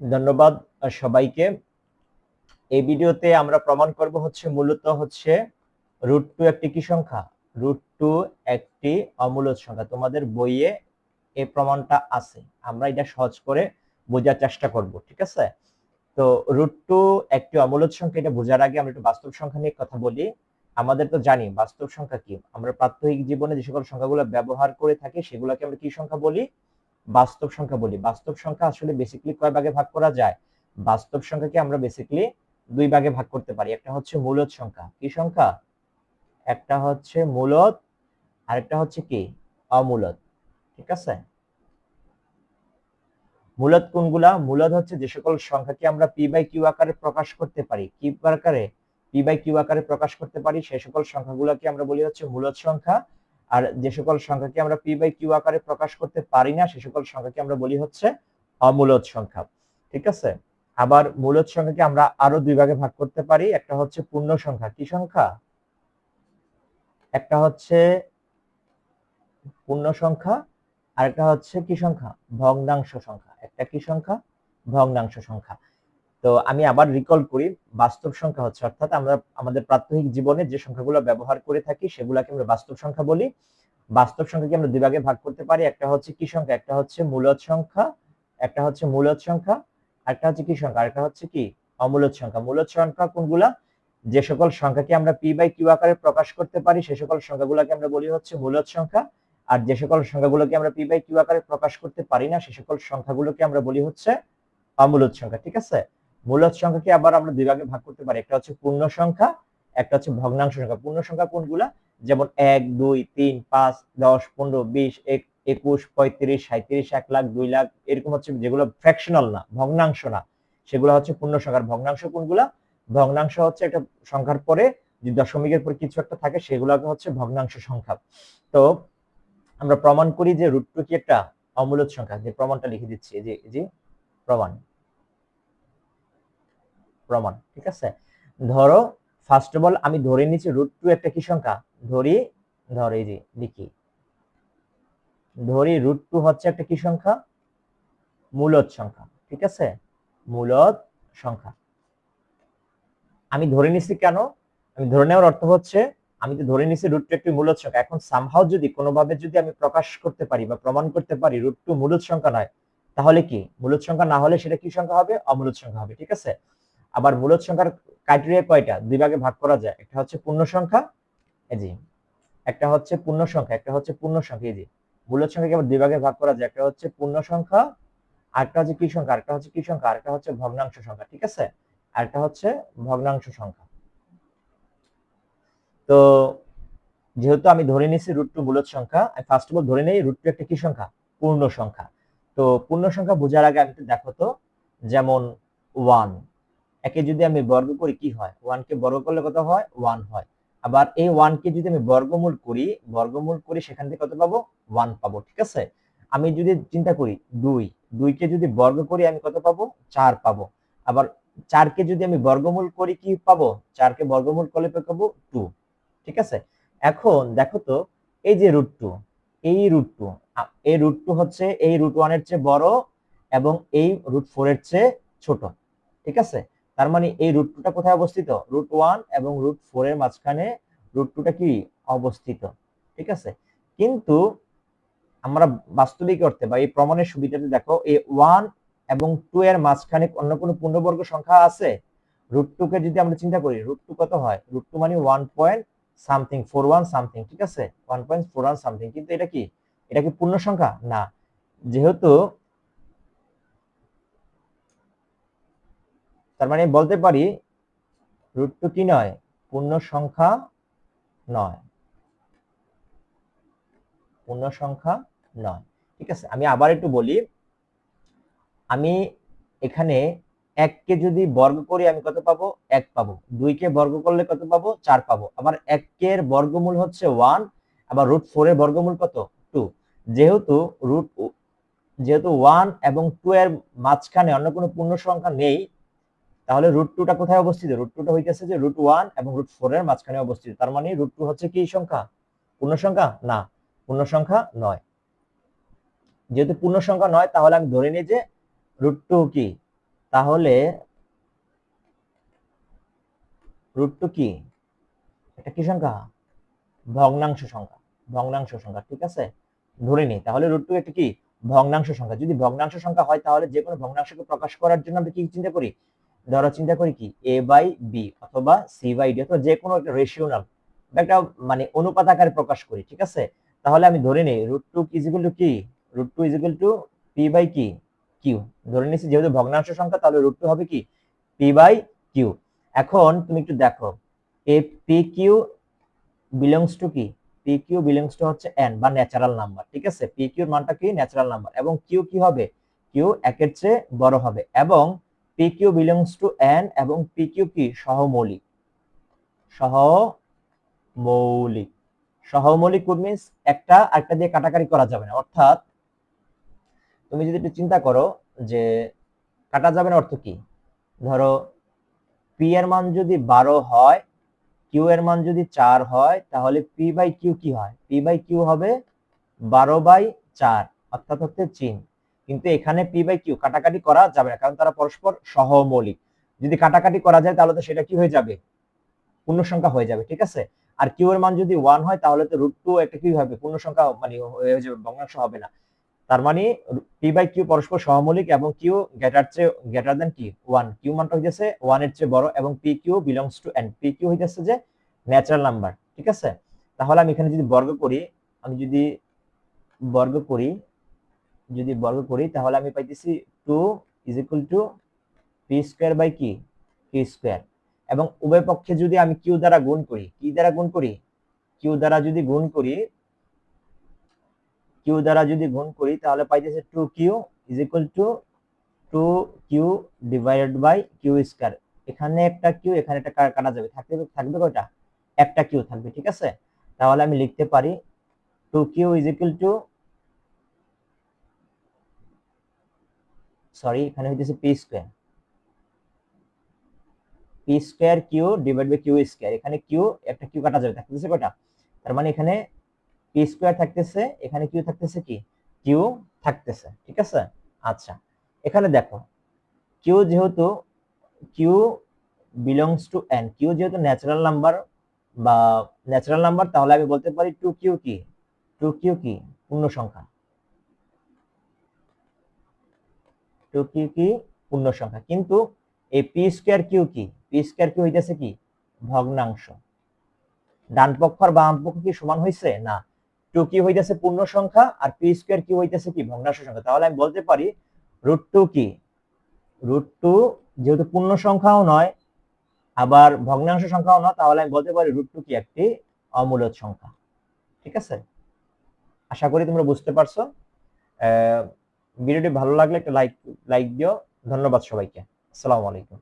ধন্যবাদ সবাইকে। এই ভিডিওতে আমরা প্রমাণ করব হচ্ছে মূলত হচ্ছে রুট টু একটি কি সংখ্যা? রুট টু একটি অমূলদ সংখ্যা। তোমাদের বইয়ে এই প্রমাণটা আছে। আমরা এটা সহজ করে বোঝার চেষ্টা করব, ঠিক আছে? তো রুট টু একটি অমূলত সংখ্যা, এটা বোঝার আগে আমরা একটু বাস্তব সংখ্যা নিয়ে কথা বলি। আমাদের তো জানি বাস্তব সংখ্যা কি। আমরা প্রাত্যহিক জীবনে যে সকল সংখ্যাগুলো ব্যবহার করে থাকি, সেগুলোকে আমরা কি সংখ্যা বলি? বাস্তব সংখ্যা বলি। বাস্তব সংখ্যা আসলে বেসিক্যালি কয় ভাগে ভাগ করা যায়? বাস্তব সংখ্যাকে আমরা বেসিক্যালি দুই ভাগে ভাগ করতে পারি। একটা হচ্ছে মূলদ সংখ্যা। কি সংখ্যা? একটা হচ্ছে মূলদ, আরেকটা হচ্ছে কি? অমূলদ। ঠিক আছে? মূলদ কোনগুলা? মূলদ হচ্ছে যে সকল সংখ্যাকে আমরা পি বাই কিউ আকারে প্রকাশ করতে পারি। কি আকারে? পি বাই কিউ আকারে প্রকাশ করতে পারি। সেই সকল সংখ্যাগুলোকে আমরা বলি হচ্ছে মূলদ সংখ্যা। আর যে সকল সংখ্যাকে আমরা পি বাই কিউ আকারে প্রকাশ করতে পারি না, সে সকল সংখ্যাকে আমরা বলি হচ্ছে অমূলদ সংখ্যা। ঠিক আছে? আবার মূলদ সংখ্যাকে আমরা আরও দুই ভাগে ভাগ করতে পারি। একটা হচ্ছে পূর্ণ সংখ্যা। কি সংখ্যা? একটা হচ্ছে পূর্ণ সংখ্যা আর একটা হচ্ছে কি সংখ্যা? ভগ্নাংশ সংখ্যা। একটা কি সংখ্যা? ভগ্নাংশ সংখ্যা। তো আমি আবার রিকল করি, বাস্তব সংখ্যা হচ্ছে, অর্থাৎ আমরা আমাদের প্রাত্যহিক জীবনে যে সংখ্যাগুলো ব্যবহার করে থাকি, সেগুলোকে আমরা বাস্তব সংখ্যা বলি। বাস্তব সংখ্যাকে আমরা দুই ভাগে ভাগ করতে পারি, একটা হচ্ছে কি সংখ্যা, একটা হচ্ছে মূলদ সংখ্যা, একটা হচ্ছে মূলদ সংখ্যা একটা হচ্ছে কি সংখ্যা, আরেকটা হচ্ছে কি? অমূলদ সংখ্যা। মূলদ সংখ্যা কোনগুলা? যে সকল সংখ্যাকে আমরা পি বাই কিউ আকারে প্রকাশ করতে পারি, সে সকল সংখ্যাগুলোকে আমরা বলি হচ্ছে মূলদ সংখ্যা। আর যে সকল সংখ্যাগুলোকে আমরা পি বাই কিউ আকারে প্রকাশ করতে পারি না, সে সকল সংখ্যাগুলোকে আমরা বলি হচ্ছে অমূলদ সংখ্যা, ঠিক আছে? মূলদ সংখ্যাকে আবার আমরা দুই ভাগে ভাগ করতে পারি। একটা হচ্ছে পূর্ণ সংখ্যা, একটা হচ্ছে ভগ্নাংশ সংখ্যা। পূর্ণ সংখ্যা কোনগুলা? যেমন এক, দুই, তিন, পাঁচ, দশ, পনেরো, বিশ, এক, একুশ, পঁয়ত্রিশ সাঁত্রিশ এক লাখ, দুই লাখ, এরকম হচ্ছে যেগুলো ফ্র্যাকশনাল না, ভগ্নাংশ না। সেগুলো হচ্ছে পূর্ণ সংখ্যার ভগ্নাংশ কোনগুলা? ভগ্নাংশ হচ্ছে একটা সংখ্যার পরে যে দশমিকের পরে কিছু একটা থাকে, সেগুলোকে হচ্ছে ভগ্নাংশ সংখ্যা। তো আমরা প্রমাণ করি যে রুট টু কি একটা? অমূলদ সংখ্যা। যে প্রমাণটা লিখে দিচ্ছি। যে যে, প্রমাণ। প্রমাণ, ঠিক আছে? ধরো ফার্স্ট অফ অল আমি ধরে নিচ্ছি রুট টু একটা কি সংখ্যা? ধরি, ধরে যে, লিখি। ধরি রুট টু হচ্ছে একটা কি সংখ্যা? মূলদ সংখ্যা, ঠিক আছে? মূলদ সংখ্যা। আমি ধরে নিচ্ছি কেন? আমি ধরে নেওয়ার অর্থ হচ্ছে, আমি তো ধরে নিচ্ছি রুট টু একটি মূলদ সংখ্যা। এখন সামহাও যদি কোনোভাবে যদি আমি প্রকাশ করতে পারি বা প্রমাণ করতে পারি রুট টু মূলদ সংখ্যা নয়, তাহলে কি? মূলদ সংখ্যা না হলে সেটা কি সংখ্যা হবে? অমূলদ সংখ্যা হবে, ঠিক আছে? আবার মূলদ সংখ্যার ক্রাইটেরিয়া কয়টা? দুই ভাগে ভাগ করা যায়। একটা হচ্ছে পূর্ণ সংখ্যা জি একটা হচ্ছে পূর্ণ সংখ্যা, একটা হচ্ছে পূর্ণ সংখ্যা জি মূলদ সংখ্যাকে আবার দুই ভাগে ভাগ করা যায়। একটা হচ্ছে পূর্ণ সংখ্যা, আরেকটা হচ্ছে কি সংখ্যা, আরেকটা হচ্ছে কি সংখ্যা, আরেকটা হচ্ছে ভগ্নাংশ সংখ্যা, ঠিক আছে? আরেকটা হচ্ছে ভগ্নাংশ সংখ্যা। তো যেহেতু আমি ধরে নিয়েছি রুট টু মূলদ সংখ্যা ফার্স্ট অফ অল ধরে নেই রুট টু একটা কি সংখ্যা? পূর্ণ সংখ্যা। তো পূর্ণ সংখ্যা বোঝার আগে আমি দেখো তো, যেমন ওয়ান একে যদি আমি বর্গ করি কি হয়? ওয়ানকে বর্গ করলে কত হয়? ওয়ান হয়। আবার এই ওয়ানকে যদি আমি বর্গমূল করি বর্গমূল করি সেখান থেকে কত পাবো? ওয়ান পাবো, ঠিক আছে? আমি যদি চিন্তা করি, দুই দুইকে যদি বর্গ করি আমি কত পাবো? চার পাবো। আবার চারকে যদি আমি বর্গমূল করি কি পাবো? চারকে বর্গমূল করলে পাবো? টু ঠিক আছে? এখন দেখো তো, এই যে রুট টু এই রুট টু এই রুট টু হচ্ছে, এই রুট ওয়ানের চেয়ে বড় এবং এই রুট ফোর এর চেয়ে ছোট, ঠিক আছে? তার মানে এই রুট টুটা কোথায় অবস্থিত? রুট ওয়ান এবং রুট ফোর এর মাঝখানে রুট টুটা কি? অবস্থিত। ঠিক আছে? কিন্তু আমরা বাস্তবিক অর্থে বা এই প্রমাণের সুবিধাতে দেখো, এই ওয়ান এবং টু এর মাঝখানে অন্য কোনো পূর্ণবর্গ সংখ্যা আছে? রুট টু কে যদি আমরা চিন্তা করি রুট টু কত হয়? রুট টু মানে one point something four one something ঠিক আছে? One point four one something কিন্তু এটা কি? এটা কি পূর্ণ সংখ্যা? না। যেহেতু তার মানে বলতে পারি রুট টু কি নয়? পূর্ণ সংখ্যা নয়। পূর্ণ সংখ্যা নয়। ঠিক আছে, আমি আবার একটু বলি, আমি এখানে এককে যদি বর্গ করি, আমি কত পাবো? এক পাবো। দুইকে বর্গ করলে কত পাবো? চার পাবো। আবার একের বর্গমূল হচ্ছে ওয়ান আবার রুট ফোর এর বর্গমূল কত? টু যেহেতু রুট যেহেতু ওয়ান এবং টু এর মাঝখানে অন্য কোনো পূর্ণ সংখ্যা নেই তাহলে রুট টুটা কোথায় অবস্থিত? রুট টুটা হইতেছে যে রুট ওয়ান এবং রুট ফোর এর মাঝখানে অবস্থিত। তার মানে রুট টু হচ্ছে কি সংখ্যা? পূর্ণ সংখ্যা? না, পূর্ণ সংখ্যা নয়। যেহেতু পূর্ণ সংখ্যা নয়, তাহলে আমি ধরে নিই যে রুট টু কি? তাহলে রুট টু কি? এটা কি সংখ্যা? ভগ্নাংশ সংখ্যা ভগ্নাংশ সংখ্যা, ঠিক আছে? ধরে নিই, তাহলে রুট টু একটা কি? ভগ্নাংশ সংখ্যা। যদি ভগ্নাংশ সংখ্যা হয়, তাহলে যে কোনো ভগ্নাংশকে প্রকাশ করার জন্য আমরা কি চিন্তা করি? ধরো চিন্তা করি কি? এ বাই বি অথবা সি বাই ডি অথবা যে কোনো একটা রেশিওনাল একটা মানে অনুপাত আকারে প্রকাশ করি, ঠিক আছে? তাহলে আমি ধরে নিই root two is equal to কি? Root two is equal to p by কি কিউ ধরে নিচ্ছি যেহেতু ভগ্নাংশ সংখ্যা, তাহলে রুট টু হবে কি? পি বাই কিউ এখন তুমি একটু দেখো এ পি কিউ বিলংস টু কি? পি কিউ বিলংস টু হচ্ছে এন বা ন্যাচারাল নাম্বার ঠিক আছে? পি কিউর মানটা কি? ন্যাচারাল নাম্বার এবং কিউ কি হবে? কিউ একের চেয়ে বড় হবে। এবং p q belongs to N এবং পি কিউ কি? সহমৌলিক। সহমৌলিক। সহমৌলিক কোড মিনস একটা একটা দিয়ে কাটাকাটি করা যাবে না। অর্থাৎ তুমি যদি একটু চিন্তা করো যে কাটা যাবে না অর্থ কি? ধরো পি এর মান যদি বারো হয় কিউ এর মান যদি চার হয়, তাহলে পি বাই কিউ কি হয়? পি বাই কিউ হবে বারো বাই চার, অর্থাৎ হচ্ছে চিন কিন্তু এখানে পি বাই কিউ কাটাকাটি করা যাবে না, কারণ তারা পরস্পর সহমৌলিক। যদি কাটাকাটি করা যায়, তাহলে তো সেটা কি হয়ে যাবে? পূর্ণ সংখ্যা হয়ে যাবে, ঠিক আছে? আর কিউ এর মান যদি ওয়ান হয়, তাহলে তো রুট টু একটা কি হবে? পূর্ণ সংখ্যা মানে হয়ে যাবে ভগ্নাংশ হবে না। তার মানে পি বাই কিউ পরস্পর সহমৌলিক এবং কিউ গ্রেটার চেয়ে গ্রেটার দেন কি? ওয়ান কিউ মানটা হইতেছে ওয়ানের চেয়ে বড় এবং p q belongs to N p q হইতেছে যে ন্যাচারাল নাম্বার ঠিক আছে? তাহলে আমি এখানে যদি বর্গ করি, আমি যদি বর্গ করি যদি বর্গ করি, তাহলে আমি পাইতেছি two is equal to p square by কি? পি স্কোয়ার এবং উভয় পক্ষে যদি আমি কিউ দ্বারা গুণ করি, কি দ্বারা গুণ করি? কিউ দ্বারা যদি গুণ করি কিউ দ্বারা যদি গুণ করি, তাহলে পাইতেছে two q is equal to two q divided by q square এখানে একটা কিউ এখানে একটা কাটা যাবে। থাকবে থাকবে কয়টা? একটা কিউ থাকবে, ঠিক আছে? তাহলে আমি লিখতে পারি two q is equal to sorry, এখানে হইতেছে p square p square q divide by q square এখানে কিউ একটা কিউ কাটা যাবে, থাকতেছে কয়টা? তার মানে এখানে পি স্কোয়ার থাকতেছে, এখানে কিউ থাকতেছে কি? কিউ থাকতেছে, ঠিক আছে? আচ্ছা এখানে দেখো কিউ যেহেতু q belongs to N q যেহেতু ন্যাচারাল নাম্বার বা ন্যাচারাল নাম্বার তাহলে আমি বলতে পারি টু কিউ কি? টু কিউ কি? পূর্ণ সংখ্যা। টু কিউ কি পূর্ণ সংখ্যা। কিন্তু এই পি স্কোয়ার কিউ কি? পি স্কোয়ার কিউ হইতেছে কি? ভগ্নাংশ। ডান পক্ষ আর বাম পক্ষ কি সমান হয়েছে না। টু কি হইতেছে পূর্ণ সংখ্যা আর পি স্কোয়ার কি হইতেছে কি? ভগ্নাংশ সংখ্যা। তাহলে আমি বলতে পারি রুট টু কি? রুট টু যেহেতু পূর্ণ সংখ্যাও নয়, আবার ভগ্নাংশ সংখ্যাও নয়, তাহলে আমি বলতে পারি রুট টু কি একটি অমূলদ সংখ্যা। ঠিক আছে? আশা করি তোমরা বুঝতে পারছ। ভিডিওটি ভালো লাগলে একটা লাইক লাইক দিও। ধন্যবাদ সবাইকে। আসসালামু আলাইকুম।